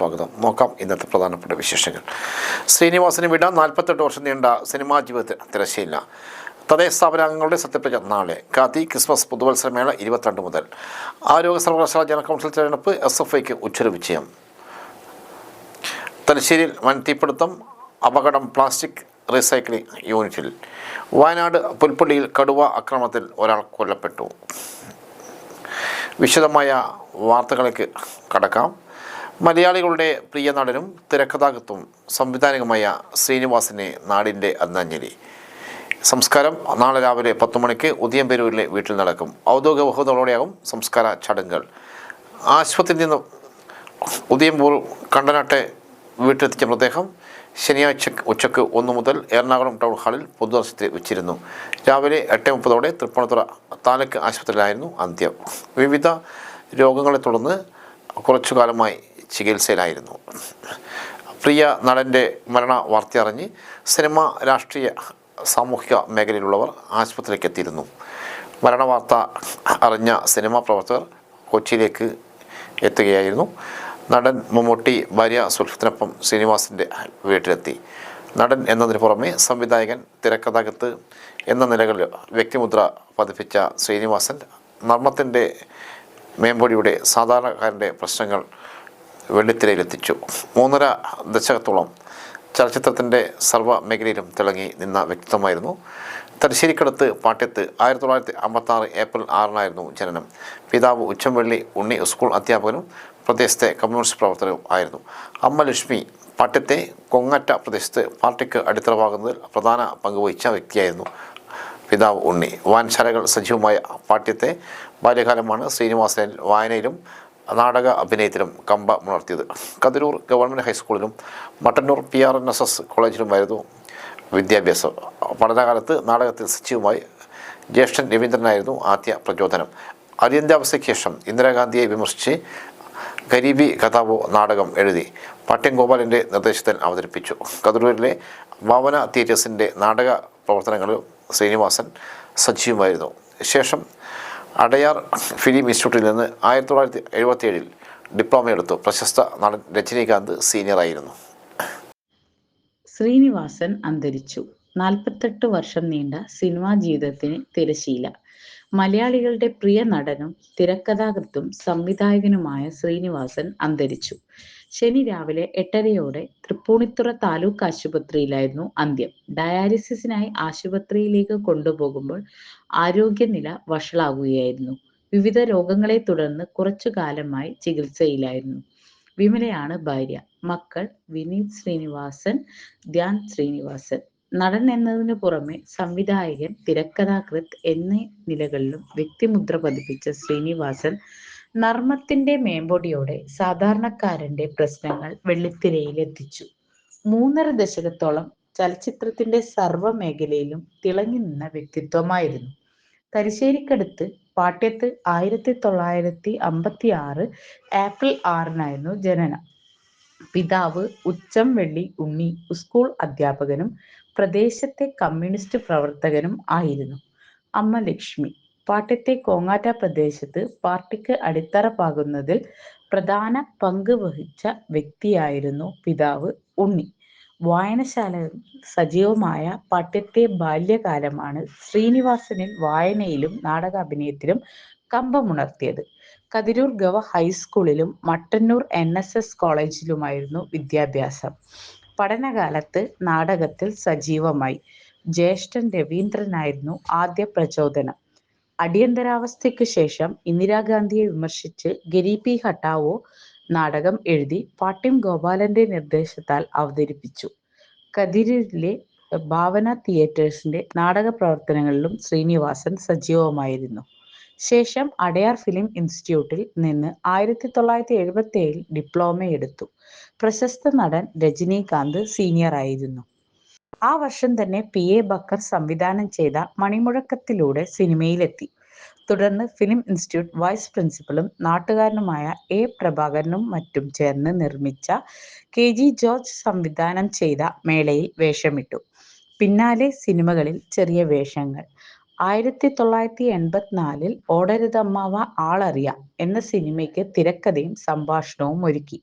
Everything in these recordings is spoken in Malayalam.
സ്വാഗതം. നോക്കാം ഇന്നത്തെ പ്രധാനപ്പെട്ട വിശേഷങ്ങൾ. ശ്രീനിവാസന് വിട നാൽപ്പത്തെട്ട് വർഷം നീണ്ട സിനിമാ ജീവിതത്തിൽ തിരശ്ശീല. തദ്ദേശ സ്ഥാപനാംഗങ്ങളുടെ സത്യപ്രതിജ്ഞ നാളെ. കാത്തി ക്രിസ്മസ് പുതുവത്സരമേള ഇരുപത്തിരണ്ട് മുതൽ. ആരോഗ്യ സർവകലാശാല ജനറൽ കൗൺസിൽ തെരഞ്ഞെടുപ്പ് എസ് എഫ് ഐക്ക് ഉച്ചര വിജയം തലശ്ശേരിയിൽ വൻ തീപിടുത്തം അപകടം പ്ലാസ്റ്റിക് റീസൈക്ലിംഗ് യൂണിറ്റിൽ. വയനാട് പുൽപ്പള്ളിയിൽ കടുവ അക്രമത്തിൽ ഒരാൾ കൊല്ലപ്പെട്ടു. വിശദമായ വാർത്തകളിലേക്ക് കടക്കാം. മലയാളികളുടെ പ്രിയ നടനും തിരക്കഥാകൃത്തും സംവിധായകമായ ശ്രീനിവാസിനെ നാടിന്റെ അന്താഞ്ജലി സംസ്കാരം നാളെ രാവിലെ പത്ത് മണിക്ക് ഉദയംപേരൂരിലെ വീട്ടിൽ നടക്കും. ഔദ്യോഗിക ബഹുമതികളോടെയാകും സംസ്കാര ചടങ്ങുകൾ. ആശുപത്രിയിൽ നിന്ന് ഉദയംപൂർ കണ്ടനാട്ടെ വീട്ടിലെത്തിച്ച മൃതദേഹം ശനിയാഴ്ച ഉച്ചയ്ക്ക് ഒന്ന് മുതൽ എറണാകുളം ടൗൺ ഹാളിൽ പൊതുദർശനത്തിൽ വെച്ചിരുന്നു. രാവിലെ എട്ട് മുപ്പതോടെ തൃപ്പൂണിത്തുറ താലൂക്ക് ആശുപത്രിയിലായിരുന്നു അന്ത്യം. വിവിധ രോഗങ്ങളെ തുടർന്ന് കുറച്ചു കാലമായി ചികിത്സയിലായിരുന്നു. പ്രിയ നടന്റെ മരണ വാർത്ത അറിഞ്ഞ് സിനിമ രാഷ്ട്രീയ സാമൂഹിക മേഖലയിലുള്ളവർ ആശുപത്രിയിലേക്ക് എത്തിയിരുന്നു. മരണവാർത്ത അറിഞ്ഞ സിനിമാ പ്രവർത്തകർ കൊച്ചിയിലേക്ക് എത്തുകയായിരുന്നു. നടൻ മമ്മൂട്ടി ഭാര്യ സുൽഫത്തിനൊപ്പം ശ്രീനിവാസിന്റെ വീട്ടിലെത്തി. നടൻ എന്നതിന് പുറമെ സംവിധായകൻ തിരക്കഥാകൃത്ത് എന്ന നിലകളിൽ വ്യക്തിമുദ്ര പതിപ്പിച്ച ശ്രീനിവാസൻ നർമ്മത്തിന്റെ മേമ്പൊടിയുടെ സാധാരണക്കാരന്റെ പ്രശ്നങ്ങൾ വെള്ളിത്തിരയിലെത്തിച്ചു. മൂന്നര ദശകത്തോളം ചലച്ചിത്രത്തിന്റെ സർവ മേഖലയിലും തിളങ്ങി നിന്ന വ്യക്തിത്വമായിരുന്നു. തലശ്ശേരിക്കടുത്ത് പാട്യത്ത് ആയിരത്തി തൊള്ളായിരത്തി അമ്പത്തി ആറ് ഏപ്രിൽ ആറിനായിരുന്നു ജനനം. പിതാവ് ഉച്ചംവെള്ളി ഉണ്ണി സ്കൂൾ അധ്യാപകനും പ്രദേശത്തെ കമ്മ്യൂണിസ്റ്റ് പ്രവർത്തനവും ആയിരുന്നു. അമ്മ ലക്ഷ്മി പാട്യത്തെ കൊങ്ങറ്റ പ്രദേശത്ത് പാർട്ടിക്ക് അടിത്തറവാകുന്നതിൽ പ്രധാന പങ്കുവഹിച്ച വ്യക്തിയായിരുന്നു. പിതാവ് ഉണ്ണി. വാൻശാലകൾ സജീവമായ പാട്യത്തെ ബാല്യകാലമാണ് ശ്രീനിവാസനിൽ വായനയിലും നാടക അഭിനയത്തിലും കമ്പ ഉണർത്തിയത് Kathirur government ഹൈസ്കൂളിലും Mattannur P R N S S കോളേജിലുമായിരുന്നു വിദ്യാഭ്യാസം. പഠനകാലത്ത് നാടകത്തിൽ സജീവമായി ജ്യേഷ്ഠൻ രവീന്ദ്രനായിരുന്നു ആദ്യ പ്രചോദനം. അടിയന്താവസ്ഥയ്ക്ക് ശേഷം ഇന്ദിരാഗാന്ധിയെ വിമർശിച്ച് ഗരീബി കഥാവോ നാടകം എഴുതി പാട്യം ഗോപാലിന്റെ നിർദ്ദേശത്തിൽ അവതരിപ്പിച്ചു. കതിരൂരിലെ ഭാവന തിയേറ്റേഴ്സിന്റെ നാടക പ്രവർത്തനങ്ങളിൽ ശ്രീനിവാസൻ സജീവമായിരുന്നു ശേഷം അടയാർ ഫിലിം ഇൻസ്റ്റിറ്റ്യൂട്ടിൽ നിന്ന് ആയിരത്തി തൊള്ളായിരത്തി എഴുപത്തിയേഴിൽ ഡിപ്ലോമ എടുത്തു. പ്രശസ്ത നടൻ രജനീകാന്ത് സീനിയറായിരുന്നു ശ്രീനിവാസൻ അന്തരിച്ചു. നാൽപ്പത്തെട്ട് വർഷം നീണ്ട സിനിമാ ജീവിതത്തിന് തിരശീല മലയാളികളുടെ പ്രിയ നടനും തിരക്കഥാകൃത്തും സംവിധായകനുമായ ശ്രീനിവാസൻ അന്തരിച്ചു. ശനി രാവിലെ എട്ടരയോടെ തൃപ്പൂണിത്തുറ താലൂക്ക് ആശുപത്രിയിലായിരുന്നു അന്ത്യം. ഡയാലിസിസിനായി ആശുപത്രിയിലേക്ക് കൊണ്ടുപോകുമ്പോൾ ആരോഗ്യനില വഷളാകുകയായിരുന്നു. വിവിധ രോഗങ്ങളെ തുടർന്ന് കുറച്ചു കാലമായി ചികിത്സയിലായിരുന്നു. വിമലയാണ് ഭാര്യ. മക്കൾ വിനീത് ശ്രീനിവാസൻ ധ്യാൻ ശ്രീനിവാസൻ. നടൻ എന്നതിനു പുറമെ സംവിധായകൻ തിരക്കഥാകൃത്ത് എന്നീ നിലകളിലും വ്യക്തിമുദ്ര പതിപ്പിച്ച ശ്രീനിവാസൻ നർമ്മത്തിന്റെ മേമ്പൊടിയോടെ സാധാരണക്കാരന്റെ പ്രശ്നങ്ങൾ വെള്ളിത്തിരയിലെത്തിച്ചു. മൂന്നര ദശകത്തോളം ചലച്ചിത്രത്തിന്റെ സർവ മേഖലയിലും തിളങ്ങി നിന്ന വ്യക്തിത്വമായിരുന്നു. തലശ്ശേരിക്കടുത്ത് പാട്യത്ത് ആയിരത്തി തൊള്ളായിരത്തി അമ്പത്തി ആറ് ഏപ്രിൽ ആറിനായിരുന്നു ജനനം. പിതാവ് ഉച്ചം വെള്ളി ഉണ്ണി സ്കൂൾ അധ്യാപകനും പ്രദേശത്തെ കമ്മ്യൂണിസ്റ്റ് പ്രവർത്തകനും ആയിരുന്നു. അമ്മ ലക്ഷ്മി പാട്യത്തെ കോങ്ങാറ്റ പ്രദേശത്ത് പാർട്ടിക്ക് അടിത്തറ പാകുന്നതിൽ പ്രധാന പങ്ക് വഹിച്ച വ്യക്തിയായിരുന്നു പിതാവ് ഉണ്ണി. വായനശാല സജീവമായ പഠ്യത്തെ ബാല്യകാലമാണ് ശ്രീനിവാസനിൽ വായനയിലും നാടകാഭിനയത്തിലും കമ്പമുണർത്തിയത്. കതിരൂർ ഗവ ഹൈസ്കൂളിലും മട്ടന്നൂർ എൻ എസ് എസ് കോളേജിലുമായിരുന്നു വിദ്യാഭ്യാസം. പഠനകാലത്ത് നാടകത്തിൽ സജീവമായി. ജ്യേഷ്ഠൻ രവീന്ദ്രനായിരുന്നു ആദ്യ പ്രചോദനം. അടിയന്തരാവസ്ഥയ്ക്ക് ശേഷം ഇന്ദിരാഗാന്ധിയെ വിമർശിച്ച് ഗരീബി ഹട്ടാവോ നാടകം എഴുതി പാട്ടിം ഗോപാലന്റെ നിർദ്ദേശത്താൽ അവതരിപ്പിച്ചു. കതിരിലെ ഭാവന തിയേറ്റേഴ്സിന്റെ നാടക പ്രവർത്തനങ്ങളിലും ശ്രീനിവാസൻ സജീവമായിരുന്നു. ശേഷം അടയാർ ഫിലിം ഇൻസ്റ്റിറ്റ്യൂട്ടിൽ നിന്ന് ആയിരത്തി തൊള്ളായിരത്തി എഴുപത്തി ഏഴിൽ ഡിപ്ലോമ എടുത്തു. പ്രശസ്ത നടൻ രജനീകാന്ത് സീനിയർ ആയിരുന്നു. ആ വർഷം തന്നെ പി എ ബക്കർ സംവിധാനം ചെയ്ത മണിമുഴക്കത്തിലൂടെ സിനിമയിലെത്തി. തുടർന്ന് ഫിലിം ഇൻസ്റ്റിറ്റ്യൂട്ട് വൈസ് പ്രിൻസിപ്പലും നാട്ടുകാരനുമായ എ പ്രഭാകരനും മറ്റും ചേർന്ന് നിർമ്മിച്ച കെ ജി ജോർജ് സംവിധാനം ചെയ്ത മേളയിൽ വേഷമിട്ടു. പിന്നാലെ സിനിമകളിൽ ചെറിയ വേഷങ്ങൾ. ആയിരത്തി തൊള്ളായിരത്തി എൺപത്തിനാലിൽ ഓടരുതമ്മാവ ആളറിയാം എന്ന സിനിമയ്ക്ക് തിരക്കഥയും സംഭാഷണവും ഒരുക്കി.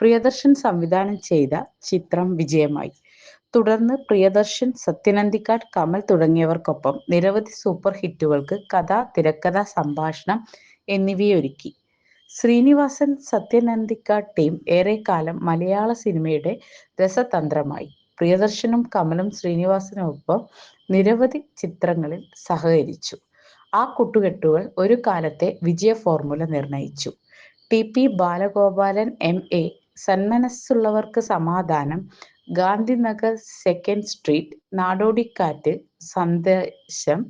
പ്രിയദർശൻ സംവിധാനം ചെയ്ത ചിത്രം വിജയമായി. തുടർന്ന് പ്രിയദർശൻ സത്യനന്ദിക്കാട് കമൽ തുടങ്ങിയവർക്കൊപ്പം നിരവധി സൂപ്പർ ഹിറ്റുകൾക്ക് കഥ തിരക്കഥ സംഭാഷണം എന്നിവയൊരുക്കി. ശ്രീനിവാസൻ സത്യനന്ദിക്കാട് ടീം ഏറെക്കാലം മലയാള സിനിമയുടെ രസതന്ത്രമായി. പ്രിയദർശനും കമലും ശ്രീനിവാസനുമൊപ്പം നിരവധി ചിത്രങ്ങളിൽ സഹകരിച്ചു. ആ കൂട്ടുകെട്ടുകൾ ഒരു കാലത്തെ വിജയ formula നിർണയിച്ചു. T P Balagopalan M A Sanmanassullavarkku Samadhanam Gandhinagar second street Nadodikkattu സന്ദേശം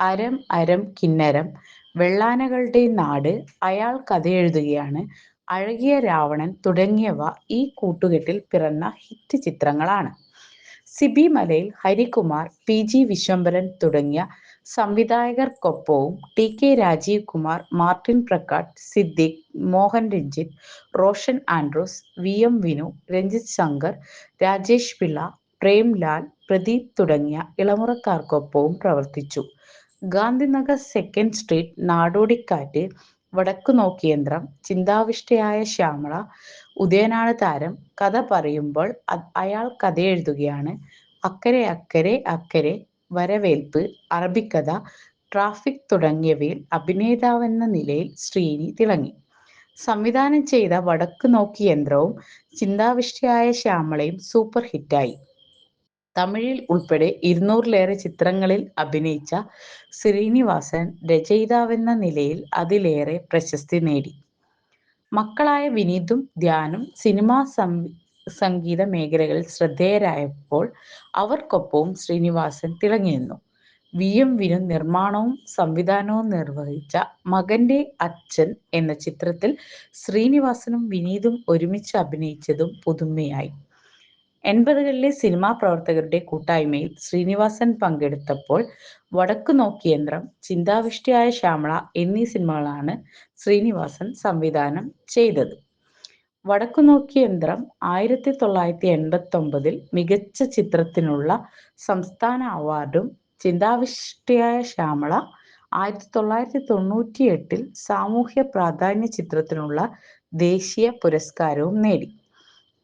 അരം അരം കിന്നരം വെള്ളാനകളുടെ നാട് അയാൾ കഥയെഴുതുകയാണ് അഴകിയ രാവണൻ തുടങ്ങിയവ ഈ കൂട്ടുകെട്ടിൽ പിറന്ന ഹിറ്റ് ചിത്രങ്ങളാണ്. സിബി മലയിൽ ഹരികുമാർ പി ജി വിശ്വംഭരൻ തുടങ്ങിയ സംവിധായകർക്കൊപ്പവും T K Rajeev Kumar Martin Prakkat Siddique Mohan Ranjith Roshan Andrews V M Vinu Ranjith Shankar Rajesh Pillai Premlal Pradeep തുടങ്ങിയ ഇളമുറക്കാർക്കൊപ്പവും പ്രവർത്തിച്ചു. ഗാന്ധിനഗർ സെക്കൻഡ് സ്ട്രീറ്റ് നാടോടിക്കാറ്റ് വടക്കു നോക്കിയന്ത്രം ചിന്താവിഷ്ടയായ ശ്യാമള ഉദയനാണ് താരം കഥ പറയുമ്പോൾ അയാൾ കഥ എഴുതുകയാണ് അക്കരെ അക്കരെ അക്കരെ വരവേൽപ്പ് അറബിക്കഥ ട്രാഫിക് തുടങ്ങിയവയിൽ അഭിനേതാവെന്ന നിലയിൽ ശ്രീനി തിളങ്ങി. സംവിധാനം ചെയ്ത വടക്ക് നോക്കി യന്ത്രവും ചിന്താവിഷ്ടയായ ശ്യാമളയും സൂപ്പർ ഹിറ്റായി. തമിഴിൽ ഉൾപ്പെടെ ഇരുന്നൂറിലേറെ ചിത്രങ്ങളിൽ അഭിനയിച്ച ശ്രീനിവാസൻ രചയിതാവെന്ന നിലയിൽ അതിലേറെ പ്രശസ്തി നേടി. മക്കളായ വിനീതും ധ്യാനും സിനിമാ സം- സംഗീത മേഖലകളിൽ ശ്രദ്ധേയരായപ്പോൾ അവർക്കൊപ്പവും ശ്രീനിവാസൻ തിളങ്ങി നിന്നു വി എം വിനു നിർമ്മാണവും സംവിധാനവും നിർവഹിച്ച മകന്റെ അച്ഛൻ എന്ന ചിത്രത്തിൽ ശ്രീനിവാസനും വിനീതും ഒരുമിച്ച് അഭിനയിച്ചതും പുതുമയായി. എൺപതുകളിലെ സിനിമാ പ്രവർത്തകരുടെ കൂട്ടായ്മയിൽ ശ്രീനിവാസൻ പങ്കെടുത്തപ്പോൾ വടക്കു നോക്കിയന്ത്രം ചിന്താവിഷ്ടിയായ ശ്യാമള എന്നീ സിനിമകളാണ് ശ്രീനിവാസൻ സംവിധാനം ചെയ്തത്. വടക്കു നോക്കിയന്ത്രം ആയിരത്തി തൊള്ളായിരത്തി എൺപത്തി ഒമ്പതിൽ മികച്ച ചിത്രത്തിനുള്ള സംസ്ഥാന അവാർഡും ചിന്താവിഷ്ടയായ ശ്യാമള ആയിരത്തി തൊള്ളായിരത്തി തൊണ്ണൂറ്റി എട്ടിൽ സാമൂഹ്യ പ്രാധാന്യ ചിത്രത്തിനുള്ള ദേശീയ പുരസ്കാരവും നേടി.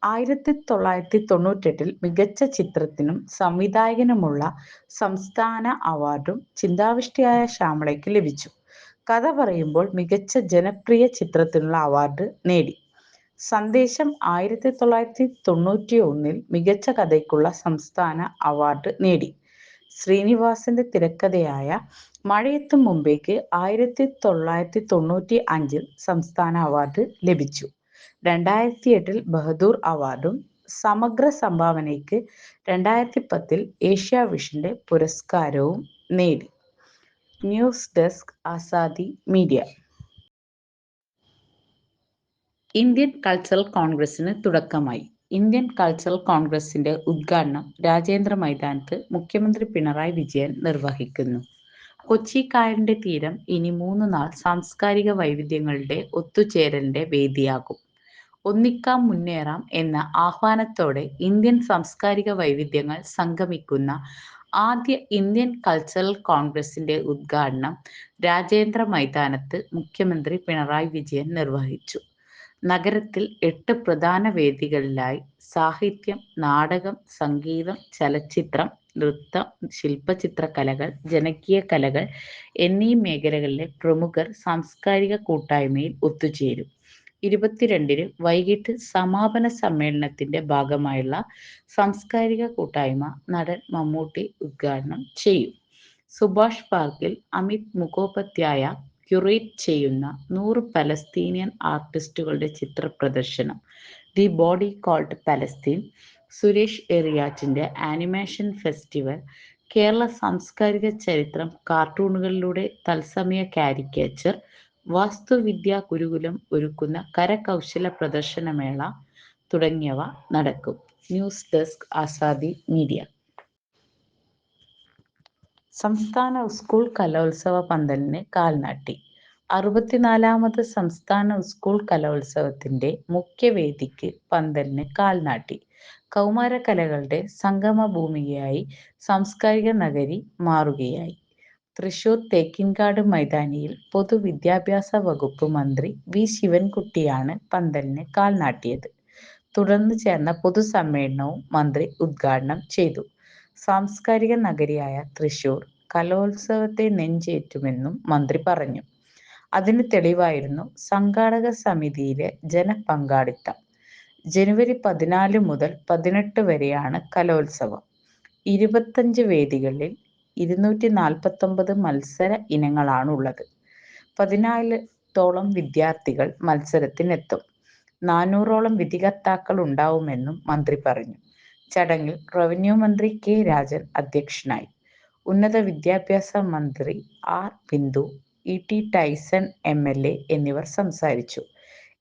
ആയിരത്തി തൊള്ളായിരത്തി തൊണ്ണൂറ്റെട്ടിൽ മികച്ച ചിത്രത്തിനും സംവിധായകനുമുള്ള സംസ്ഥാന അവാർഡും ചിന്താവിഷ്ടയായ ശ്യാമളയ്ക്ക് ലഭിച്ചു. കഥ പറയുമ്പോൾ മികച്ച ജനപ്രിയ ചിത്രത്തിനുള്ള അവാർഡ് നേടി. സന്ദേശം ആയിരത്തി തൊള്ളായിരത്തി തൊണ്ണൂറ്റി ഒന്നിൽ മികച്ച കഥയ്ക്കുള്ള സംസ്ഥാന അവാർഡ് നേടി. ശ്രീനിവാസന്റെ തിരക്കഥയായ മഴയെത്തും മുമ്പേക്ക് ആയിരത്തി തൊള്ളായിരത്തി തൊണ്ണൂറ്റി അഞ്ചിൽ സംസ്ഥാന അവാർഡ് ലഭിച്ചു. രണ്ടായിരത്തി എട്ടിൽ ബഹദൂർ അവാർഡും സമഗ്ര സംഭാവനയ്ക്ക് രണ്ടായിരത്തി പത്തിൽ ഏഷ്യ വിഷന്റെ പുരസ്കാരവും നേടി. News desk Azadi media. Indian cultural കോൺഗ്രസിന് തുടക്കമായി. ഇന്ത്യൻ കൾച്ചറൽ കോൺഗ്രസിന്റെ ഉദ്ഘാടനം രാജേന്ദ്ര മൈതാനത്ത് മുഖ്യമന്ത്രി പിണറായി വിജയൻ നിർവഹിക്കുന്നു. കൊച്ചി കായലിന്റെ തീരം ഇനി മൂന്ന് നാൾ സാംസ്കാരിക വൈവിധ്യങ്ങളുടെ ഒത്തുചേരലിന്റെ വേദിയാകും. ഒന്നിക്കാം മുന്നേറാം എന്ന ആഹ്വാനത്തോടെ ഇന്ത്യൻ സാംസ്കാരിക വൈവിധ്യങ്ങൾ സംഗമിക്കുന്ന ആദ്യ ഇന്ത്യൻ കൾച്ചറൽ കോൺഗ്രസിന്റെ ഉദ്ഘാടനം രാജേന്ദ്ര മൈതാനത്ത് മുഖ്യമന്ത്രി പിണറായി വിജയൻ നിർവഹിച്ചു. നഗരത്തിൽ എട്ട് പ്രധാന വേദികളിലായി സാഹിത്യം നാടകം സംഗീതം ചലച്ചിത്രം നൃത്തം ശില്പചിത്രകലകൾ ജനകീയ കലകൾ എന്നീ മേഖലകളിലെ പ്രമുഖർ സാംസ്കാരിക കൂട്ടായ്മയിൽ ഒത്തുചേരും. ഇരുപത്തിരണ്ടിന് വൈകിട്ട് സമാപന സമ്മേളനത്തിന്റെ ഭാഗമായുള്ള സാംസ്കാരിക കൂട്ടായ്മ നടൻ മമ്മൂട്ടി ഉദ്ഘാടനം ചെയ്യും. സുഭാഷ് പാർക്കിൽ അമിത് മുഖോപാധ്യായ ക്യുറേറ്റ് ചെയ്യുന്ന നൂറ് പലസ്തീനിയൻ ആർട്ടിസ്റ്റുകളുടെ ചിത്ര പ്രദർശനം the body cold Palestine Suresh എറിയാറ്റിന്റെ animation festival Kerala സാംസ്കാരിക ചരിത്രം കാർട്ടൂണുകളിലൂടെ തത്സമയ കാരിക്കേച്ചർ വാസ്തുവിദ്യാ ഗുരുകുലം ഒരുക്കുന്ന കരകൗശല പ്രദർശനമേള തുടങ്ങിയവ നടക്കും. News desk Azadi media. സംസ്ഥാന സ്കൂൾ കലോത്സവ പന്തലിന് കാൽനാട്ടി. അറുപത്തിനാലാമത് സംസ്ഥാന സ്കൂൾ കലോത്സവത്തിന്റെ മുഖ്യവേദിക്ക് പന്തലിന് കാൽനാട്ടി. കൗമാര കലകളുടെ സംഗമ ഭൂമികയായി സാംസ്കാരിക നഗരി മാറുകയായി. തൃശൂർ തേക്കിൻകാട് മൈതാനിയിൽ പൊതുവിദ്യാഭ്യാസ വകുപ്പ് മന്ത്രി വി. ശിവൻകുട്ടിയാണ് പന്തലിന് കാൽനാട്ടിയത്. തുടർന്ന് ചേർന്ന പൊതുസമ്മേളനവും മന്ത്രി ഉദ്ഘാടനം ചെയ്തു. സാംസ്കാരിക നഗരിയായ തൃശൂർ കലോത്സവത്തെ നെഞ്ചേറ്റുമെന്നും മന്ത്രി പറഞ്ഞു. അതിന് തെളിവായിരുന്നു സംഘാടക സമിതിയിലെ ജനപങ്കാളിത്തം. ജനുവരി പതിനാല് മുതൽ പതിനെട്ട് വരെയാണ് കലോത്സവം. ഇരുപത്തഞ്ച് വേദികളിൽ ഇരുന്നൂറ്റി നാൽപ്പത്തൊമ്പത് മത്സര ഇനങ്ങളാണുള്ളത്. പതിനായിരത്തോളം വിദ്യാർത്ഥികൾ മത്സരത്തിനെത്തും. നാനൂറോളം വിധികർത്താക്കൾ ഉണ്ടാവുമെന്നും മന്ത്രി പറഞ്ഞു. ചടങ്ങിൽ റവന്യൂ മന്ത്രി കെ രാജൻ അധ്യക്ഷനായി. ഉന്നത വിദ്യാഭ്യാസ മന്ത്രി R Bindu E T Tyson M L A എന്നിവർ സംസാരിച്ചു.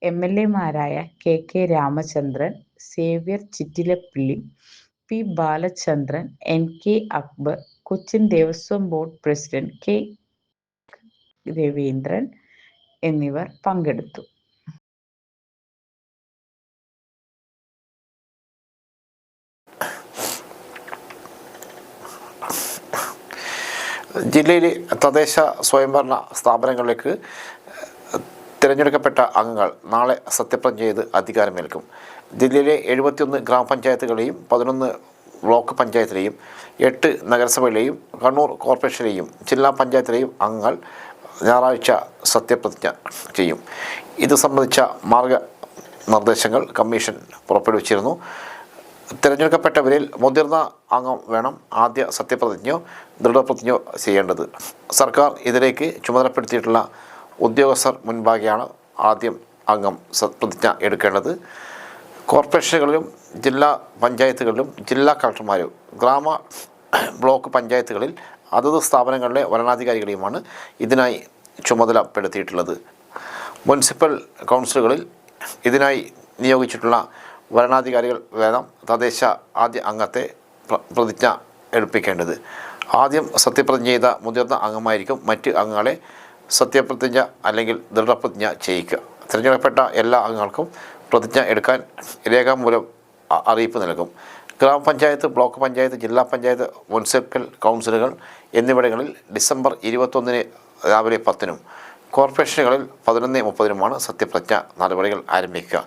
M L എമാരായ K K Ramachandran Xavier Chittilappilly P Balachandran N K Akbar Cochin Devaswom board president K Raveendran എന്നിവർ പങ്കെടുത്തു. ജില്ലയിലെ തദ്ദേശ സ്വയംഭരണ സ്ഥാപനങ്ങളിലേക്ക് തിരഞ്ഞെടുക്കപ്പെട്ട അംഗങ്ങൾ നാളെ സത്യപ്രതിജ്ഞ ചെയ്ത് അധികാരമേൽക്കും. ജില്ലയിലെ എഴുപത്തിയൊന്ന് ഗ്രാമപഞ്ചായത്തുകളെയും പതിനൊന്ന് ബ്ലോക്ക് പഞ്ചായത്തിലെയും എട്ട് നഗരസഭയിലെയും കണ്ണൂർ കോർപ്പറേഷനിലെയും ജില്ലാ പഞ്ചായത്തിലെയും അംഗങ്ങൾ ഞായറാഴ്ച സത്യപ്രതിജ്ഞ ചെയ്യും. ഇത് സംബന്ധിച്ച മാർഗ നിർദ്ദേശങ്ങൾ കമ്മീഷൻ പുറപ്പെടുവിച്ചിരുന്നു. തിരഞ്ഞെടുക്കപ്പെട്ടവരിൽ മുതിർന്ന അംഗം വേണം ആദ്യ സത്യപ്രതിജ്ഞയോ ദൃഢപ്രതിജ്ഞയോ ചെയ്യേണ്ടത്. സർക്കാർ ഇതിലേക്ക് ചുമതലപ്പെടുത്തിയിട്ടുള്ള ഉദ്യോഗസ്ഥർ മുൻപാകെയാണ് ആദ്യം അംഗം സത്യപ്രതിജ്ഞ എടുക്കേണ്ടത്. കോർപ്പറേഷനുകളിലും ജില്ലാ പഞ്ചായത്തുകളിലും ജില്ലാ കളക്ടർമാരും ഗ്രാമ ബ്ലോക്ക് പഞ്ചായത്തുകളിൽ അതത് സ്ഥാപനങ്ങളിലെ വരണാധികാരികളെയുമാണ് ഇതിനായി ചുമതലപ്പെടുത്തിയിട്ടുള്ളത്. മുനിസിപ്പൽ കൗൺസിലുകളിൽ ഇതിനായി നിയോഗിച്ചിട്ടുള്ള വരണാധികാരികൾ വേണം തദ്ദേശ ആദ്യ അംഗത്തെ പ്രതിജ്ഞ എടുപ്പിക്കേണ്ടത്. ആദ്യം സത്യപ്രതിജ്ഞ ചെയ്ത മുതിർന്ന അംഗമായിരിക്കും മറ്റ് അംഗങ്ങളെ സത്യപ്രതിജ്ഞ അല്ലെങ്കിൽ ദൃഢപ്രതിജ്ഞ ചെയ്യിക്കുക. തിരഞ്ഞെടുക്കപ്പെട്ട എല്ലാ അംഗങ്ങൾക്കും പ്രതിജ്ഞ എടുക്കാൻ രേഖാമൂലം അറിയിപ്പ് നൽകും. ഗ്രാമപഞ്ചായത്ത് ബ്ലോക്ക് പഞ്ചായത്ത് ജില്ലാ പഞ്ചായത്ത് മുനിസിപ്പൽ കൗൺസിലുകൾ എന്നിവിടങ്ങളിൽ ഡിസംബർ ഇരുപത്തൊന്നിന് രാവിലെ പത്തിനും കോർപ്പറേഷനുകളിൽ പതിനൊന്ന് മുപ്പതിനുമാണ് സത്യപ്രതിജ്ഞ നടപടികൾ ആരംഭിക്കുക.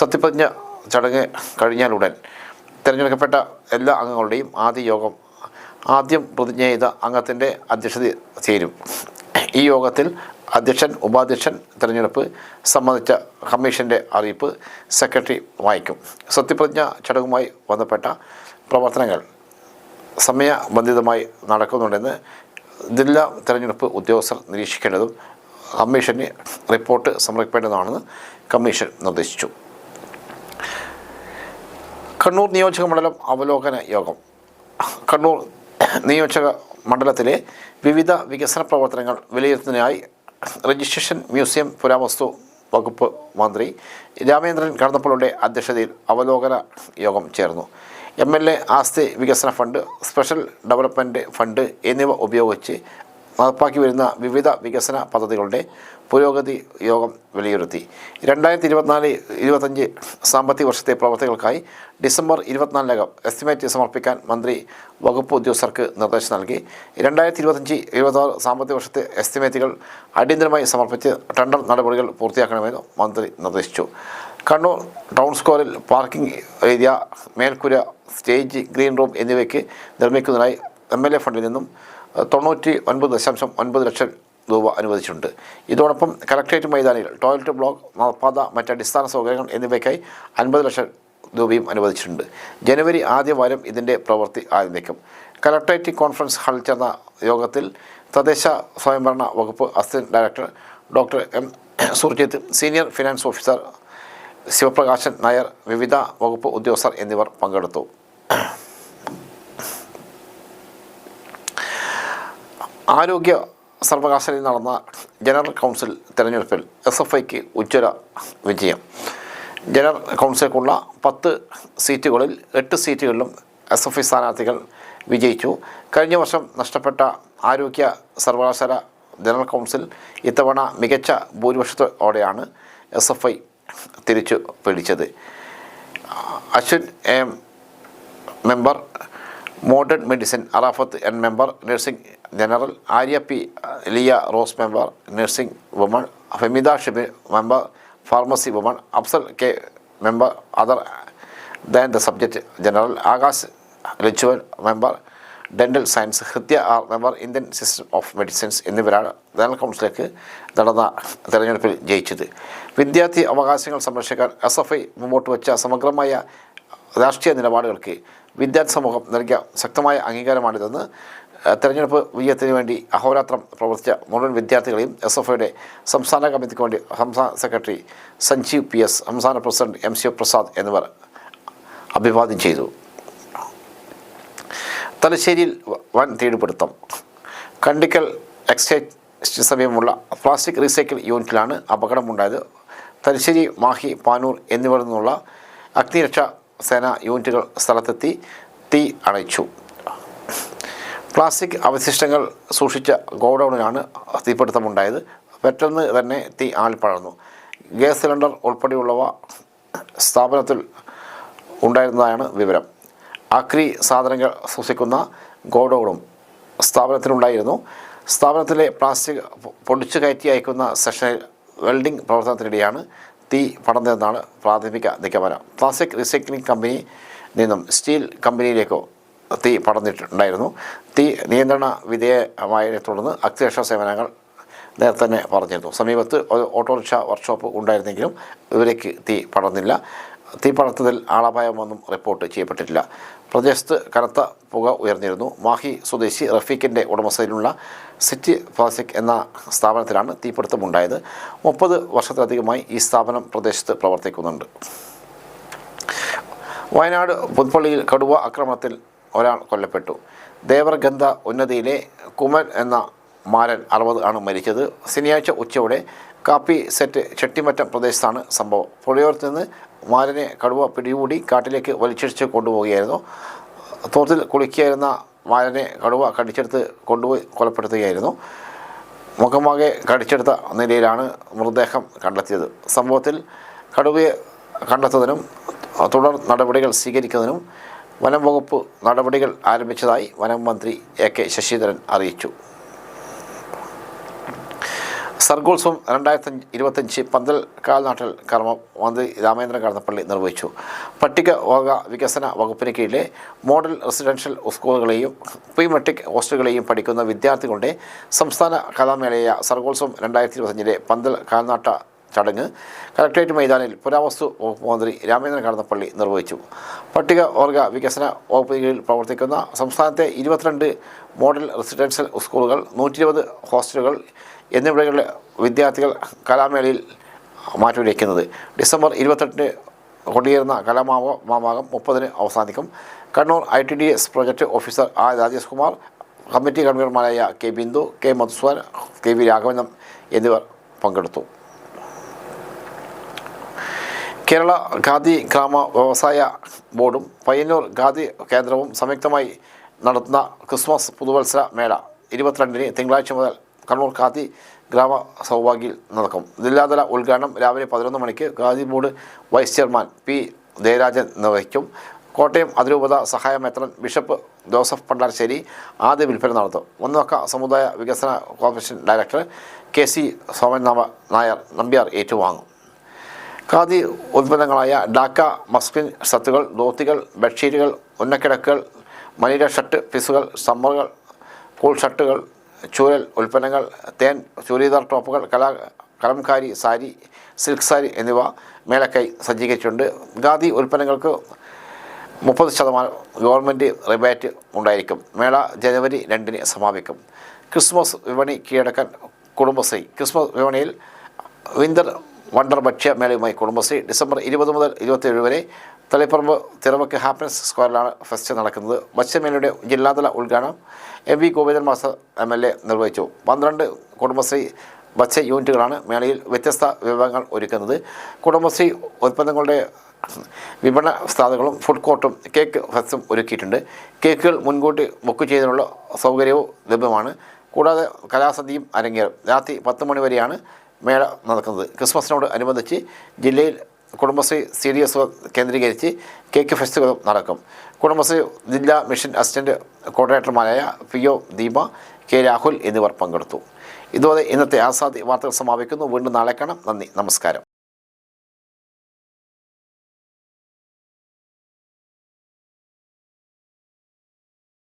സത്യപ്രതിജ്ഞ ചടങ്ങ് കഴിഞ്ഞാലുടൻ തിരഞ്ഞെടുക്കപ്പെട്ട എല്ലാ അംഗങ്ങളുടെയും ആദ്യ യോഗം ആദ്യം പ്രതിജ്ഞ ചെയ്ത അംഗത്തിന്റെ അധ്യക്ഷത ചേരും. ഈ യോഗത്തിൽ അധ്യക്ഷൻ ഉപാധ്യക്ഷൻ തിരഞ്ഞെടുപ്പ് സംബന്ധിച്ച കമ്മീഷന്റെ അറിയിപ്പ് സെക്രട്ടറി വായിക്കും. സത്യപ്രതിജ്ഞ ചടങ്ങുമായി ബന്ധപ്പെട്ട പ്രവർത്തനങ്ങൾ സമയബന്ധിതമായി നടക്കുന്നുണ്ടെന്ന് ജില്ലാ തിരഞ്ഞെടുപ്പ് ഉദ്യോഗസ്ഥർ നിരീക്ഷിക്കേണ്ടതും കമ്മീഷന് റിപ്പോർട്ട് സമർപ്പിക്കേണ്ടതാണെന്ന് കമ്മീഷൻ നിർദ്ദേശിച്ചു. കണ്ണൂർ നിയോജക മണ്ഡലം അവലോകന യോഗം. കണ്ണൂർ നിയോജക മണ്ഡലത്തിലെ വിവിധ വികസന പ്രവർത്തനങ്ങൾ വിലയിരുത്തുന്നതിനായി രജിസ്ട്രേഷൻ മ്യൂസിയം പുരാവസ്തു വകുപ്പ് മന്ത്രി രാമേന്ദ്രൻ കടന്നപ്പള്ളിയുടെ അധ്യക്ഷതയിൽ അവലോകന യോഗം ചേർന്നു. എം എൽ എ ആസ്തി വികസന ഫണ്ട് സ്പെഷ്യൽ ഡെവലപ്മെന്റ് ഫണ്ട് എന്നിവ ഉപയോഗിച്ച് നടപ്പാക്കി വരുന്ന വിവിധ വികസന പദ്ധതികളുടെ പുരോഗതി യോഗം വിലയിരുത്തി. രണ്ടായിരത്തി ഇരുപത്തിനാല് ഇരുപത്തഞ്ച് സാമ്പത്തിക വർഷത്തെ പ്രവർത്തികൾക്കായി ഡിസംബർ ഇരുപത്തിനാലിനകം എസ്റ്റിമേറ്റ് സമർപ്പിക്കാൻ മന്ത്രി വകുപ്പ് ഉദ്യോഗസ്ഥർക്ക് നിർദ്ദേശം നൽകി. രണ്ടായിരത്തി ഇരുപത്തഞ്ച് ഇരുപത്താറ് സാമ്പത്തിക വർഷത്തെ എസ്റ്റിമേറ്റുകൾ അടിയന്തരമായി സമർപ്പിച്ച് ടെൻഡർ നടപടികൾ പൂർത്തിയാക്കണമെന്ന് മന്ത്രി നിർദ്ദേശിച്ചു. കണ്ണൂർ ടൗൺ സ്ക്വയറിൽ പാർക്കിംഗ് ഏരിയ മേൽക്കുര സ്റ്റേജ് ഗ്രീൻ റൂം എന്നിവയ്ക്ക് നിർമ്മിക്കുന്നതിനായി എം എൽ എ ഫണ്ടിൽ നിന്നും തൊണ്ണൂറ്റി ഒൻപത് ദശാംശം ഒൻപത് ലക്ഷം രൂപ അനുവദിച്ചിട്ടുണ്ട്. ഇതോടൊപ്പം കലക്ട്രേറ്റ് മൈതാനിയിൽ ടോയ്ലറ്റ് ബ്ലോക്ക് നടപ്പാത മറ്റ് അടിസ്ഥാന സൗകര്യങ്ങൾ എന്നിവയ്ക്കായി അൻപത് ലക്ഷം രൂപയും അനുവദിച്ചിട്ടുണ്ട്. ജനുവരി ആദ്യ വാരം ഇതിന്റെ പ്രവൃത്തി ആരംഭിക്കും. കലക്ട്രേറ്റ് കോൺഫറൻസ് ഹാളിൽ ചേർന്ന യോഗത്തിൽ തദ്ദേശ സ്വയംഭരണ വകുപ്പ് assistant director doctor M Surjith senior finance officer Sivaprakasan Nair വിവിധ വകുപ്പ് ഉദ്യോഗസ്ഥർ എന്നിവർ പങ്കെടുത്തു. ആരോഗ്യ സർവകലാശാലയിൽ നടന്ന ജനറൽ കൗൺസിൽ തെരഞ്ഞെടുപ്പിൽ എസ് എഫ് ഐക്ക് ഉജ്ജ്വല വിജയം. ജനറൽ കൗൺസിലേക്കുള്ള പത്ത് സീറ്റുകളിൽ എട്ട് സീറ്റുകളിലും എസ് എഫ് ഐ സ്ഥാനാർത്ഥികൾ വിജയിച്ചു. കഴിഞ്ഞ വർഷം നഷ്ടപ്പെട്ട ആരോഗ്യ സർവകലാശാല ജനറൽ കൗൺസിൽ ഇത്തവണ മികച്ച ഭൂരിപക്ഷത്തോടെയാണ് എസ് എഫ് ഐ തിരിച്ചു പിടിച്ചത്. Ashwin M member modern medicine Arafath N member nursing general Arya P Liya Rose member nursing woman Femida Shibi member pharmacy woman Afsal K member other than the subject general Akash Ritual member dental science Hrithya R member Indian system of medicines എന്നിവരാണ് ജനറൽ കൗൺസിലേക്ക് നടന്ന തെരഞ്ഞെടുപ്പിൽ ജയിച്ചത്. വിദ്യാർത്ഥി അവകാശങ്ങൾ സംരക്ഷിക്കാൻ എസ് എഫ് ഐ മുമ്പോട്ട് വെച്ച സമഗ്രമായ രാഷ്ട്രീയ നിലപാടുകൾക്ക് വിദ്യാർത്ഥി സമൂഹം നൽകിയ ശക്തമായ അംഗീകാരമാണിതെന്ന് തെരഞ്ഞെടുപ്പ് വിജയത്തിന് വേണ്ടി അഹോരാത്രം പ്രവർത്തിച്ച മുഴുവൻ വിദ്യാർത്ഥികളെയും എസ് എഫ് ഐയുടെ സംസ്ഥാന കമ്മിറ്റിക്ക് വേണ്ടി സംസ്ഥാന സെക്രട്ടറി സഞ്ജീവ് പി എസ് സംസ്ഥാന പ്രസിഡന്റ് എം സി പ്രസാദ് എന്നിവർ അഭിവാദ്യം ചെയ്തു. തലശ്ശേരിയിൽ വൻ തീപിടുത്തം. കണ്ടിക്കൽ എക്സ്ചേഞ്ച് സമയമുള്ള പ്ലാസ്റ്റിക് റീസൈക്കിൾ യൂണിറ്റിലാണ് അപകടമുണ്ടായത്. തലശ്ശേരി മാഹി പാനൂർ എന്നിവിടെ നിന്നുള്ള അഗ്നിരക്ഷാ സേന യൂണിറ്റുകൾ സ്ഥലത്തെത്തി തീ അണച്ചു പ്ലാസ്റ്റിക് അവശിഷ്ടങ്ങൾ സൂക്ഷിച്ച ഗോഡൗണിലാണ് തീപിടുത്തമുണ്ടായത്. പെട്ടെന്ന് തന്നെ തീ ആളിപ്പടർന്നു ഗ്യാസ് സിലിണ്ടർ ഉൾപ്പെടെയുള്ളവ സ്ഥാപനത്തിൽ ഉണ്ടായിരുന്നതാണ് വിവരം. അക്രി സാധനങ്ങൾ സൂക്ഷിക്കുന്ന ഗോഡൗണും സ്ഥാപനത്തിലുണ്ടായിരുന്നു. സ്ഥാപനത്തിലെ പ്ലാസ്റ്റിക് പൊടിച്ചു കയറ്റി അയക്കുന്ന സെഷനിൽ വെൽഡിംഗ് പ്രവർത്തനത്തിനിടെയാണ് തീ പടർന്നതെന്നാണ് പ്രാഥമിക നിഗമനം. പ്ലാസ്റ്റിക് റീസൈക്ലിംഗ് കമ്പനി നിന്നും സ്റ്റീൽ കമ്പനിയിലേക്കോ തീ പടർന്നിട്ടുണ്ടായിരുന്നു. തീ നിയന്ത്രണ വിധേയമായതിനെ തുടർന്ന് അഗ്നിരക്ഷാ സേവനങ്ങൾ നേരത്തെ തന്നെ പറഞ്ഞിരുന്നു. സമീപത്ത് ഒരു ഓട്ടോറിക്ഷ വർക്ക്ഷോപ്പ് ഉണ്ടായിരുന്നെങ്കിലും ഇവരേക്ക് തീ പടർന്നില്ല. തീ പടർത്തതിൽ ആളപായമൊന്നും റിപ്പോർട്ട് ചെയ്യപ്പെട്ടിട്ടില്ല. പ്രദേശത്ത് കനത്ത പുക ഉയർന്നിരുന്നു. മാഹി സ്വദേശി റഫീഖിന്റെ ഉടമസ്ഥയിലുള്ള സിറ്റി ഫാസിക് എന്ന സ്ഥാപനത്തിലാണ് തീപിടുത്തമുണ്ടായത് മുപ്പത് വർഷത്തിലധികമായി ഈ സ്ഥാപനം പ്രദേശത്ത് പ്രവർത്തിക്കുന്നുണ്ട്. വയനാട് പുതുപ്പള്ളിയിൽ കടുവ ആക്രമണത്തിൽ ഒരാൾ കൊല്ലപ്പെട്ടു. ദേവർഗന്ധ ഉന്നതിയിലെ കുമൻ എന്ന മാരൻ അറുപത് ആണ് മരിച്ചത്. ശനിയാഴ്ച ഉച്ചയോടെ കാപ്പി സെറ്റ് ചെട്ടിമറ്റം പ്രദേശത്താണ് സംഭവം. പുഴയോരത്ത് നിന്ന് മാരനെ കടുവ പിടികൂടി കാട്ടിലേക്ക് വലിച്ചിടിച്ച് കൊണ്ടുപോവുകയായിരുന്നു. തോട്ടിൽ കുളിക്കുകയായിരുന്ന മാരനെ കടുവ കടിച്ചെടുത്ത് കൊണ്ടുപോയി കൊലപ്പെടുത്തുകയായിരുന്നു. മുഖമാകെ കടിച്ചെടുത്ത നിലയിലാണ് മൃതദേഹം കണ്ടെത്തിയത്. സംഭവത്തിൽ കടുവയെ കണ്ടെത്തുന്നതിനും തുടർ നടപടികൾ സ്വീകരിക്കുന്നതിനും വനം വകുപ്പ് നടപടികൾ ആരംഭിച്ചതായി വനം മന്ത്രി എ കെ ശശീന്ദ്രൻ അറിയിച്ചു. സർഗോത്സവം രണ്ടായിരത്തി ഇരുപത്തഞ്ച് പന്തൽ കാൽനാട്ടിൽ കർമ്മം മന്ത്രി രാമേന്ദ്രൻ കടന്നപ്പള്ളി നിർവഹിച്ചു. പട്ടിക വർഗ വികസന വകുപ്പിന് കീഴിലെ മോഡൽ റെസിഡൻഷ്യൽ സ്കൂളുകളെയും പ്രീ മെട്രിക് ഹോസ്റ്റലുകളെയും പഠിക്കുന്ന വിദ്യാർത്ഥികളുടെ സംസ്ഥാന കലാമേളയായ സർഗോത്സവം രണ്ടായിരത്തി ഇരുപത്തഞ്ചിലെ പന്തൽ കാൽനാട്ട ചടങ്ങ് കലക്ട്രേറ്റ് മൈതാനിൽ പുരാവസ്തു വകുപ്പ് മന്ത്രി രാമേന്ദ്രൻ കടന്നപ്പള്ളി നിർവഹിച്ചു. പട്ടിക വർഗ വികസന വകുപ്പിന് കീഴിൽ പ്രവർത്തിക്കുന്ന സംസ്ഥാനത്തെ ഇരുപത്തിരണ്ട് മോഡൽ റെസിഡൻഷ്യൽ സ്കൂളുകൾ നൂറ്റി ഹോസ്റ്റലുകൾ എന്നിവിടങ്ങളിലെ വിദ്യാർത്ഥികൾ കലാമേളയിൽ മാറ്റുരയ്ക്കുന്നത് ഡിസംബർ ഇരുപത്തെട്ടിന് കൊണ്ടുവരുന്ന കലാമാവ മാമാകം മുപ്പതിന് അവസാനിക്കും. Kannur I T D S project officer R Rajesh Kumar committee കൺവീനർമാരായ K Bindu K മധുസ്വാൻ കെ വി രാഘവനം എന്നിവർ പങ്കെടുത്തു. കേരള ഖാദി ഗ്രാമ വ്യവസായ ബോർഡും പയ്യന്നൂർ ഖാദി കേന്ദ്രവും സംയുക്തമായി നടത്തുന്ന ക്രിസ്മസ് പുതുവത്സര മേള ഇരുപത്തിരണ്ടിന് തിങ്കളാഴ്ച മുതൽ കണ്ണൂർ ഖാദി ഗ്രാമ സൗഭാഗ്യയിൽ നടക്കും. ജില്ലാതല ഉദ്ഘാടനം രാവിലെ പതിനൊന്ന് മണിക്ക് khadi board vice chairman P Jayarajan നിർവഹിക്കും. കോട്ടയം അതിരൂപത സഹായ മെത്രൻ ബിഷപ്പ് ജോസഫ് പണ്ടാർശ്ശേരി ആദ്യ വിൽപ്പന നടത്തും. ഒന്നക്ക സമുദായ വികസന corporation director K C Soman നവ നായർ നമ്പ്യാർ ഏറ്റുവാങ്ങും. ഖാദി ഉൽപ്പന്നങ്ങളായ ഡാക്ക മസ്കിൻ ഷർട്ടുകൾ ധോത്തികൾ ബെഡ്ഷീറ്റുകൾ ഉന്നക്കിടക്കുകൾ മനിര ഷർട്ട് പീസുകൾ സമ്മറുകൾ കൂൾ ഷർട്ടുകൾ ചൂരൽ ഉൽപ്പന്നങ്ങൾ തേൻ ചൂരിദാർ ടോപ്പുകൾ കലാ കലംകാരി സാരി സിൽക്ക് സാരി എന്നിവ മേളക്കായി സജ്ജീകരിച്ചിട്ടുണ്ട്. ഖാദി ഉൽപ്പന്നങ്ങൾക്ക് മുപ്പത് ശതമാനം ഗവൺമെന്റ് റിബേറ്റ് ഉണ്ടായിരിക്കും. മേള ജനുവരി രണ്ടിന് സമാപിക്കും. ക്രിസ്മസ് വിപണി കീഴടക്കാൻ കുടുംബശ്രീ. ക്രിസ്മസ് വിപണിയിൽ വിന്റർ വണ്ടർ ഭക്ഷ്യ മേളയുമായി കുടുംബശ്രീ. ഡിസംബർ ഇരുപത് മുതൽ ഇരുപത്തിയേഴ് വരെ തളിപ്പറമ്പ് തിറവക്ക് ഹാപ്പിനെസ് സ്ക്വയറിലാണ് ഫെസ്റ്റ് നടക്കുന്നത്. ഭക്ഷ്യമേളയുടെ ജില്ലാതല ഉദ്ഘാടനം M V Govindan master M L A നിർവഹിച്ചു. പന്ത്രണ്ട് കുടുംബശ്രീ മത്സ്യ യൂണിറ്റുകളാണ് മേളയിൽ വ്യത്യസ്ത വിഭവങ്ങൾ ഒരുക്കുന്നത്. കുടുംബശ്രീ ഉൽപ്പന്നങ്ങളുടെ വിപണന സ്ഥാപനങ്ങളും ഫുഡ് കോർട്ടും കേക്ക് ഫെസ്റ്റും ഒരുക്കിയിട്ടുണ്ട്. കേക്കുകൾ മുൻകൂട്ടി ബുക്ക് ചെയ്യുന്നതിനുള്ള സൗകര്യവും ലഭ്യമാണ്. കൂടാതെ കലാസന്ധിയും അരങ്ങേറും. രാത്രി പത്ത് മണി വരെയാണ് മേള നടക്കുന്നത്. ക്രിസ്മസിനോട് അനുബന്ധിച്ച് ജില്ലയിൽ കുടുംബശ്രീ സി ഡി എസ് കേന്ദ്രീകരിച്ച് കേക്ക് ഫെസ്റ്റുകളും നടക്കും. കുടുംബശ്രീ ജില്ലാ mission assistant കോർഡിനേറ്റർമാരായ P O Deepa K Rahul എന്നിവർ പങ്കെടുത്തു. ഇതോടെ ഇന്നത്തെ ആസാദി വാർത്തകൾ സമാപിക്കുന്നു. വീണ്ടും നാളെ കാണാം. നന്ദി. നമസ്കാരം.